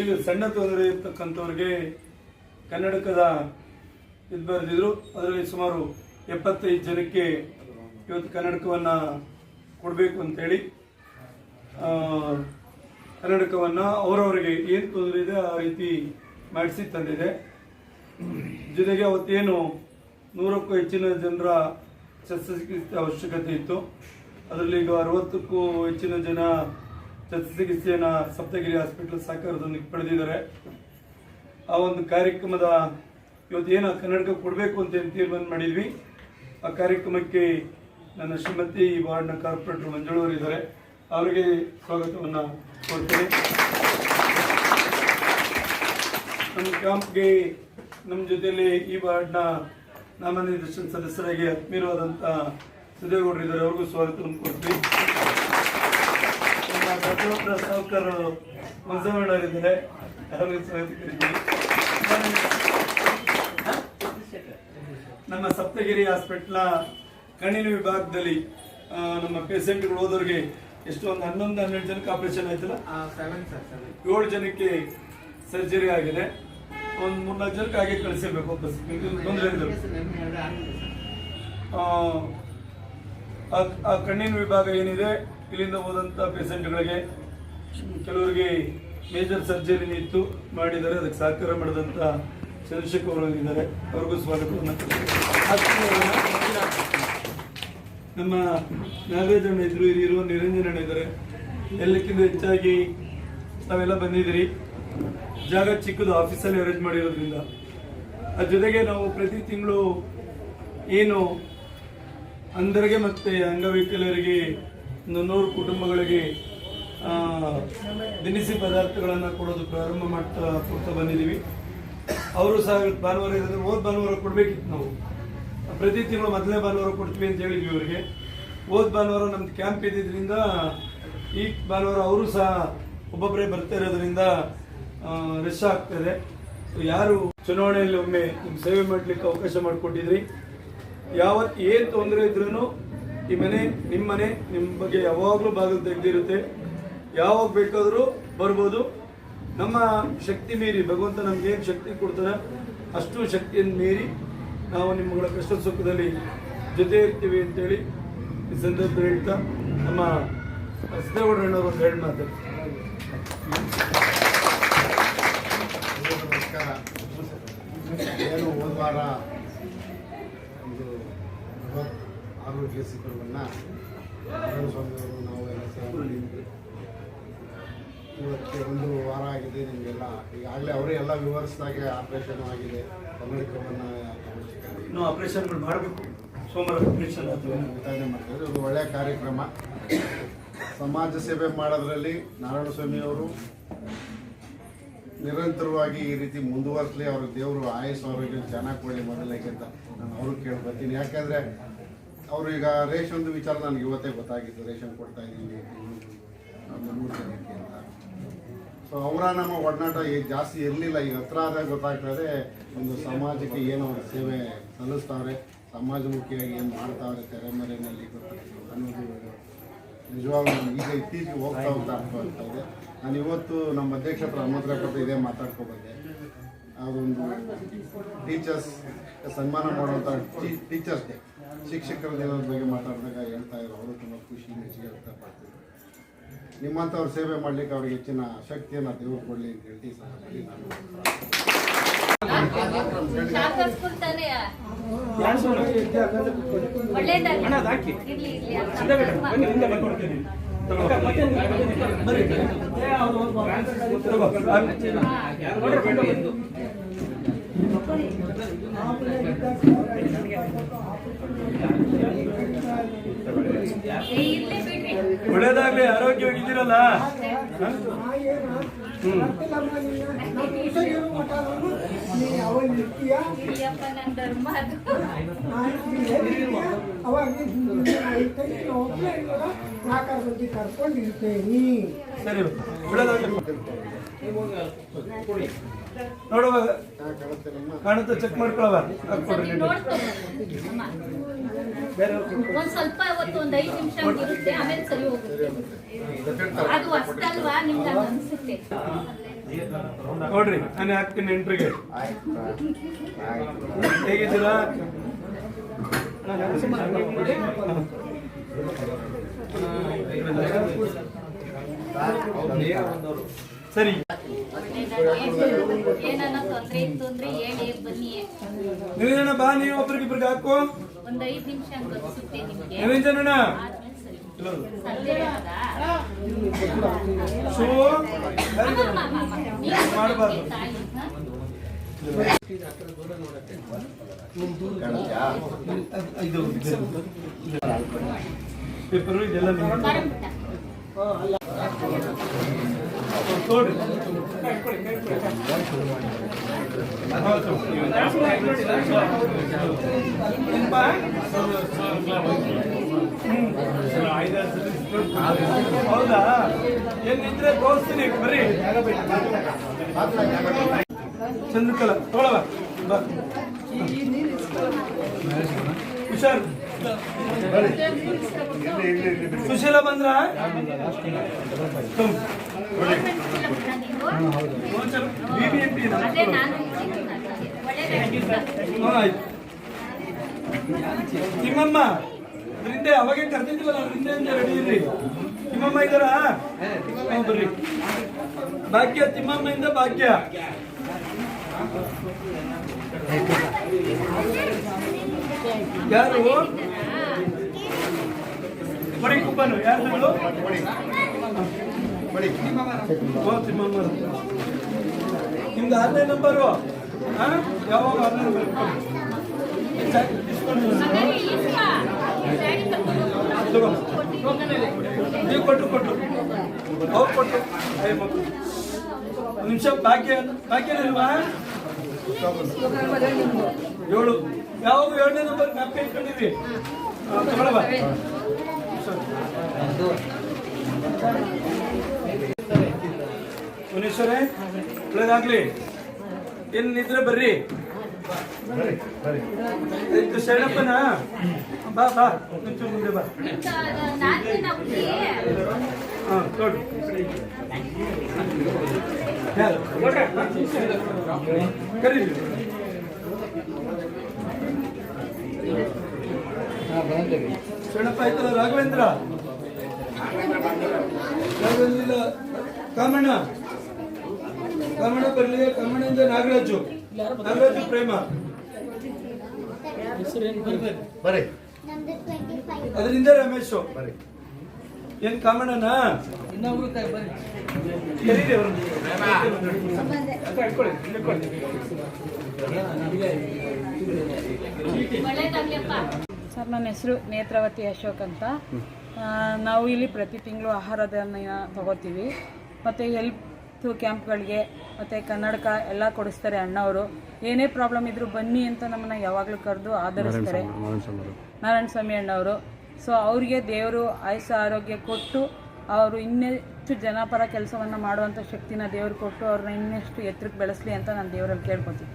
ಚಿಕ್ಕ ಸಣ್ಣ ತೊಂದರೆ ಇರ್ತಕ್ಕಂಥವ್ರಿಗೆ ಕನ್ನಡಕದ ಇದು ಬರೆದಿದ್ರು. ಅದರಲ್ಲಿ ಸುಮಾರು ಎಪ್ಪತ್ತೈದು ಜನಕ್ಕೆ ಇವತ್ತು ಕನ್ನಡಕವನ್ನು ಕೊಡಬೇಕು ಅಂತೇಳಿ ಕನ್ನಡಕವನ್ನು ಅವರವರಿಗೆ ಏನು ತೊಂದರೆ ಇದೆ ಆ ರೀತಿ ಮಾಡಿಸಿ ತಂದಿದೆ. ಜೊತೆಗೆ ಅವತ್ತೇನು ನೂರಕ್ಕೂ ಹೆಚ್ಚಿನ ಜನರ ಶಸ್ತ್ರಚಿಕಿತ್ಸೆ ಅವಶ್ಯಕತೆ ಇತ್ತು. ಅದರಲ್ಲಿ ಈಗ ಅರವತ್ತಕ್ಕೂ ಹೆಚ್ಚಿನ ಜನ ಶಸ್ತ್ರಚಿಕಿತ್ಸೆಯನ್ನು ಸಪ್ತಗಿರಿ ಹಾಸ್ಪಿಟಲ್ ಸಹಕಾರದೊಂದಿಗೆ ಪಡೆದಿದ್ದಾರೆ. ಆ ಒಂದು ಕಾರ್ಯಕ್ರಮದ ಇವತ್ತು ಏನು ಕನ್ನಡಕ ಕೊಡಬೇಕು ಅಂತ ಏನು ತೀರ್ಮಾನ ಮಾಡಿದ್ವಿ. ಆ ಕಾರ್ಯಕ್ರಮಕ್ಕೆ ನನ್ನ ಶ್ರೀಮತಿ ಈ ವಾರ್ಡ್ನ ಕಾರ್ಪೊರೇಟರ್ ಮಂಜುಳವರು ಇದ್ದಾರೆ. ಅವರಿಗೆ ಸ್ವಾಗತವನ್ನು ಕೊಡ್ತೇನೆ ನಮ್ಮ ಕ್ಯಾಂಪ್ಗೆ ನಮ್ಮ ಜೊತೆಯಲ್ಲಿ ಈ ವಾರ್ಡ್ನ ನಾಮನಿರ್ದೇಶನ ಸದಸ್ಯರಾಗಿ ಆತ್ಮೀಯರಾದಂಥ ಸುದೇಗೌಡರು ಇದ್ದಾರೆ. ಅವ್ರಿಗೂ ಸ್ವಾಗತವನ್ನು ಕೊಡ್ತೀವಿ ಅವ್ರಿಗೂ ಸ್ವಾಗತ ನಮ್ಮ ಸಪ್ತಗಿರಿ ಹಾಸ್ಪಿಟ್ಲ ಕಣ್ಣಿನ ವಿಭಾಗದಲ್ಲಿ ನಮ್ಮ ಪೇಷಂಟ್ಗಳು ಹೋದವ್ರಿಗೆ ಎಷ್ಟು ಒಂದು ಹನ್ನೊಂದು ಹನ್ನೆರಡು ಜನಕ್ಕೆ ಆಪರೇಷನ್ ಆಯ್ತಲ್ಲ? ಏಳು ಜನಕ್ಕೆ ಸರ್ಜರಿ ಆಗಿದೆ. ಒಂದು ಮೂರ್ನಾಲ್ಕು ಜನಕ್ಕೆ ಹಾಗೆ ಕಳಿಸಬೇಕು ವಾಪಸ್. ಆ ಕಣ್ಣಿನ ವಿಭಾಗ ಏನಿದೆ? ಇಲ್ಲಿಂದ ಹೋದಂಥ ಪೇಷೆಂಟ್ಗಳಿಗೆ ಕೆಲವರಿಗೆ ಮೇಜರ್ ಸರ್ಜರಿ ಇತ್ತು ಮಾಡಿದ್ದಾರೆ ಅದಕ್ಕೆ ಸಹಕಾರ ಮಾಡಿದಂಥ ಚಂದ್ರಶೇಖರ್ ಅವರು ಇದ್ದಾರೆ. ಅವ್ರಿಗೂ ಸ್ವಾಗತವನ್ನು ನಮ್ಮ ಅಣ್ಣ ಇದ್ರು ನಿರಂಜನ ನಿರಂಜನಣ್ಣ ಇದ್ದಾರೆ. ಎಲ್ಲಕ್ಕಿಂತ ಹೆಚ್ಚಾಗಿ ನಾವೆಲ್ಲ ಬಂದಿದ್ದೀರಿ. ಜಾಗ ಚಿಕ್ಕದು, ಆಫೀಸಲ್ಲಿ ಅರೇಂಜ್ ಮಾಡಿರೋದ್ರಿಂದ. ಅದ್ರ ಜೊತೆಗೆ ನಾವು ಪ್ರತಿ ತಿಂಗಳು ಏನು ಅಂಧರಿಗೆ ಮತ್ತು ಅಂಗವೈಕಲ್ಯರಿಗೆ ನೂರು ಕುಟುಂಬಗಳಿಗೆ ದಿನಸಿ ಪದಾರ್ಥಗಳನ್ನು ಕೊಡೋದು ಪ್ರಾರಂಭ ಮಾಡ್ತಾ ಕೊಡ್ತಾ ಬಂದಿದ್ದೀವಿ. ಅವರು ಸಹ ಭಾನುವಾರ ಇರೋದ್ರೆ ಹೋದ ಭಾನುವಾರ ಕೊಡಬೇಕಿತ್ತು ನಾವು. ಪ್ರತಿ ತಿಂಗಳು ಮೊದಲನೇ ಭಾನುವಾರ ಕೊಡ್ತೀವಿ ಅಂತ ಹೇಳಿದ್ವಿ ಅವರಿಗೆ. ಹೋದ ಭಾನುವಾರ ನಮ್ದು ಕ್ಯಾಂಪ್ ಇದ್ದಿದ್ದರಿಂದ ಈ ಭಾನುವಾರ ಅವರು ಸಹ ಒಬ್ಬೊಬ್ಬರೇ ಬರ್ತಾ ಇರೋದ್ರಿಂದ ರಶ್ ಆಗ್ತದೆ. ಯಾರು ಚುನಾವಣೆಯಲ್ಲಿ ಒಮ್ಮೆ ನಿಮ್ಮ ಸೇವೆ ಮಾಡಲಿಕ್ಕೆ ಅವಕಾಶ ಮಾಡಿಕೊಟ್ಟಿದ್ರಿ. ಯಾವತ್ತು ಏನು ತೊಂದರೆ ಇದ್ರೂ ಈ ಮನೆ ನಿಮ್ಮ ಮನೆ ನಿಮ್ಮ ಬಗ್ಗೆ ಯಾವಾಗಲೂ ಬಾಗಿಲು ತೆಗೆದಿರುತ್ತೆ. ಯಾವಾಗ ಬೇಕಾದರೂ ಬರ್ಬೋದು. ನಮ್ಮ ಶಕ್ತಿ ಮೀರಿ, ಭಗವಂತ ನಮ್ಗೆ ಏನು ಶಕ್ತಿ ಕೊಡ್ತಾರೆ ಅಷ್ಟು ಶಕ್ತಿಯನ್ನು ಮೀರಿ ನಾವು ನಿಮ್ಮಗಳ ಕಷ್ಟ ಸುಖದಲ್ಲಿ ಜೊತೆ ಇರ್ತೀವಿ ಅಂತೇಳಿ ಈ ಸಂದರ್ಭದಲ್ಲಿ ಹೇಳ್ತಾ ನಮ್ಮ ಸಿದ್ದೇಗೌಡರಣ್ಣವರು ಒಂದು ಎರಡು ನಮಸ್ಕಾರ. ಏನು ಹೋದ ಒಂದು ಬೃಹತ್ ಆರೋಗ್ಯ ಶಿಬಿರವನ್ನು ಸ್ವಾಮಿಯವರು ನಾವು ಎಲ್ಲ ಸೇವೆ ಮಾಡಿದ್ವಿ ಇವತ್ತಿಗೆ ಒಂದು ವಾರ ಆಗಿದೆ ನಿಮಗೆಲ್ಲ. ಈಗಾಗಲೇ ಅವರೇ ಎಲ್ಲ ವಿವರಿಸಿದಾಗೆ ಆಪರೇಷನ್ ಆಗಿದೆ. ಕನ್ನಡಕವನ್ನು ಆಪ್ರೇಷನ್ಗಳು ಮಾಡಬೇಕು. ಸೋಮವಾರ ವಿತರಣೆ ಮಾಡ್ತಾರೆ. ಇದು ಒಳ್ಳೆಯ ಕಾರ್ಯಕ್ರಮ. ಸಮಾಜ ಸೇವೆ ಮಾಡೋದ್ರಲ್ಲಿ ನಾರಾಯಣ ಸ್ವಾಮಿಯವರು ನಿರಂತರವಾಗಿ ಈ ರೀತಿ ಮುಂದುವರಿಸಲಿ ಅವ್ರ ದೇವರು ಆಯುಸ್ ಆರೋಗ್ಯ ಚೆನ್ನಾಗಿ ಕೊಡಲಿ ಅಂತ ನಾನು ಅವರು ಕೇಳ್ಕೊತೀನಿ ಯಾಕಂದರೆ ಅವರು ಈಗ ರೇಷನ್ದು ವಿಚಾರ ನನಗೆ ಇವತ್ತೇ ಗೊತ್ತಾಗಿತ್ತು. ರೇಷನ್ ಕೊಡ್ತಾ ಇದ್ದೀನಿ ಒಂದು ಅಂತ. ಸೊ ಅವರ ನಮ್ಮ ಒಡನಾಟ ಜಾಸ್ತಿ ಇರಲಿಲ್ಲ. ಈಗ ಹತ್ರ ಆದಾಗ ಗೊತ್ತಾಗ್ತದೆ ಒಂದು ಸಮಾಜಕ್ಕೆ ಏನು ಅವ್ರ ಸೇವೆ ಸಲ್ಲಿಸ್ತಾವ್ರೆ ಸಮಾಜಮುಖಿಯಾಗಿ ಏನು ಮಾಡ್ತಾವ್ರೆ ತೆರೆಮರೆಯಲ್ಲಿ ಅನ್ನೋದು ನಿಜವಾಗ್ಲೂ ಈಗ ಇತ್ತೀಚೆಗೆ ಹೋಗ್ತಾ ಹೋಗ್ತಾ ಅರ್ಥ ಇದೆ. ನಾನು ಇವತ್ತು ನಮ್ಮ ಅಧ್ಯಕ್ಷ ಹತ್ರ ಹನುಮಂತರ ಕೊಟ್ಟು ಇದೇ ಮಾತಾಡ್ಕೊ ಬಂದೆ ಅದೊಂದು ಟೀಚರ್ಸ್ ಸನ್ಮಾನ ಮಾಡುವಂಥ ಟೀಚರ್ಸ್ ಡೇ ಶಿಕ್ಷಕರ ದಿನದ ಬಗ್ಗೆ ಮಾತಾಡಿದಾಗ ಹೇಳ್ತಾ ಇರೋ ಅವರು ತುಂಬ ಖುಷಿ ಮೆಚ್ಚುಗೆ ವ್ಯಕ್ತಪಡ್ತೀವಿ ನಿಮ್ಮಂಥವ್ರ ಸೇವೆ ಮಾಡ್ಲಿಕ್ಕೆ ಅವ್ರಿಗೆ ಹೆಚ್ಚಿನ ಶಕ್ತಿಯನ್ನು ದೇವರು ಕೊಡಲಿ ಅಂತ ಹೇಳಿ ಸಹ ನಾನು ಒಳ್ಳೇದಾಗ್ಲಿ ಆರೋಗ್ಯವಾಗಿದ್ದೀರಲ್ಲ? ಕರ್ಕೊಂಡಿರ್ತೇನೆ ಸರಿ ಒಳ್ಳೇದಾಗ್ಲಿ ನೋಡುವ ಕಾಣುತ್ತೆ ಚೆಕ್ ಮಾಡ್ಕೊಳ್ಳುವ. ಬೇರೆ ಒಂದ್ ಸ್ವಲ್ಪ ಹೊತ್ತು ಒಂದ್ ಐದು ನಿಮಿಷ ಇರುತ್ತೆ ಆಮೇಲೆ ಸರಿ ಹೋಗುತ್ತೆ. ಅದು ಅಷ್ಟಲ್ವಾ ನಿಮ್ಗೆ ಹಂಗ್ ಅನ್ಸುತ್ತೆ? ನೋಡ್ರಿ ನಾನು ಹಾಕ್ತೀನಿ ಎಂಟ್ರಿಗೆ. ಹೇಗಿದ್ದೀರಾ? ಸರಿ. ಏನಾನ ತೊಂದ್ರೆ ಇತ್ತು ಅಂದ್ರೆ ಹೇಳಿ ಬನ್ನಿ ನಿವೇದನ ಬಾ ನೀವು ಒಬ್ರಿಗಿಬ್ರಿಗೆ ಹಾಕು ಒಂದ್ ಐದ್ ನಿಮಿಷ ಗೊತ್ತಿಸುತ್ತೆ ನಿಮ್ಗೆ ನಿರಂಜನಣ್ಣ ಆದ್ಮೇಲೆ ಸರಿ ಸಂಜೆ ಇರ್ತದಾ? ಶೋ ಅಮ್ಮ, ಅಮ್ಮ, ಅಮ್ಮ, ಅಮ್ಮ. ನೀವು ಮಾಡಬಾರ್ದು ತಾಯಿ, ಹಾ? ಕಾಣುತ್ತಾ? ಇದು ಪೇಪರು ಇದೆಲ್ಲ ನಿಮ್ಗೆ ಬಿಟ್ಟ. ತೋಡ್ರಿ ಹೌದಾ? ಏನಿದ್ರೆ ತೋರಿಸ್ತೀನಿ. ಬರ್ರಿ. ಚಂದ್ರಕಲ ತಗೊಳವ. ಹುಷಾರ್. ಸುಶೀಲ ಬಂದ್ರ? ತಿಮ್ಮಮ್ಮ ಬೃಂದೆ ಅವಾಗೆ ಕರ್ತಿದ್ವಲ್ಲ ಅಂತ ರೆಡಿ ಇರ್ರಿ. ತಿಮ್ಮಮ್ಮ ಇದ್ದಾರ? ಬರ್ರಿ. ಭಾಗ್ಯ ತಿಮ್ಮಮ್ಮಿಂದ ಭಾಗ್ಯ. ಯಾರು? ಕೊಡಿ ಕುಪ್ಪನು. ಯಾರು ನಿಮ್ದು ಆರನೇ ನಂಬರು? ಯಾವಾಗ ಆರನೇ ನೀವು ಕೊಟ್ಟು ಕೊಟ್ಟು. ಅವ್ರು ಕೊಟ್ಟು. ಒಂದು ನಿಮಿಷ ಭಾಗ್ಯ ಭಾಗ್ಯನಿಲ್ವಾ ಏಳು. ಯಾವಾಗ ಏಳನೇ ನಂಬರ್ ಜ್ಞಾಪಕ ಇಟ್ಕೊಂಡಿದ್ರಿ ತಗೊಳವ ಮುನೀಶ್ವರೇ ಒಳ್ಳೇದಾಗ್ಲಿ. ನಿದ್ರೆ ಬರ್ರಿ. ಶರಣಪ್ಪನ? ಬಾ ಬಾ ಒಂಚೂರು ಮುಂದೆ ಬಾ. ಹಾ, ನೋಡಿ. ಕರೀರಿ. ಶರಣಪ್ಪ ಆಯ್ತಲ್ಲ ರಾಘವೇಂದ್ರ? ರಾಘವೇಂದ್ರ ಕಾಮಣ್ಣ? ಕಾಮಣ್ಣ ಬರ್ಲಿ ಕಮಣದಿಂದ ನಾಗರಾಜು. ನಾಗರಾಜು ಪ್ರೇಮ. ಬರೀ ಅದರಿಂದ ರಮೇಶು. ಬರ್ರಿ. ಏನ್ ಕಾಮಣ್ಣನ. ಒಳ್ಳೇದಾಗ್ಲಿಯಪ್ಪ ಸರ್ ನನ್ನ ಹೆಸರು ನೇತ್ರಾವತಿ ಅಶೋಕ್ ಅಂತ. ನಾವು ಇಲ್ಲಿ ಪ್ರತಿ ತಿಂಗಳು ಆಹಾರ ತಗೋತೀವಿ. ಮತ್ತು ಹೆಲ್ತ್ ಕ್ಯಾಂಪ್ಗಳಿಗೆ ಮತ್ತು ಕನ್ನಡಕ ಎಲ್ಲ ಕೊಡಿಸ್ತಾರೆ ಅಣ್ಣವರು. ಏನೇ ಪ್ರಾಬ್ಲಮ್ ಇದ್ರೂ ಬನ್ನಿ ಅಂತ ನಮ್ಮನ್ನ ಯಾವಾಗಲೂ ಕರೆದು ಆಧರಿಸ್ತಾರೆ ನಾರಾಯಣ ಸ್ವಾಮಿ ಅಣ್ಣವರು. ಸೊ ಅವರಿಗೆ ದೇವರು ಆಯುಷ್ಯ, ಆರೋಗ್ಯ ಕೊಟ್ಟು ಅವರು ಇನ್ನೆಷ್ಟು ಜನಪರ ಕೆಲಸವನ್ನು ಮಾಡುವಂಥ ಶಕ್ತಿನ ದೇವರು ಕೊಟ್ಟು ಅವ್ರನ್ನ ಇನ್ನೆಷ್ಟು ಎತ್ತರಕ್ಕೆ ಬೆಳೆಸಲಿ ಅಂತ ನಾನು ದೇವರಲ್ಲಿ ಕೇಳ್ಕೊತೀನಿ.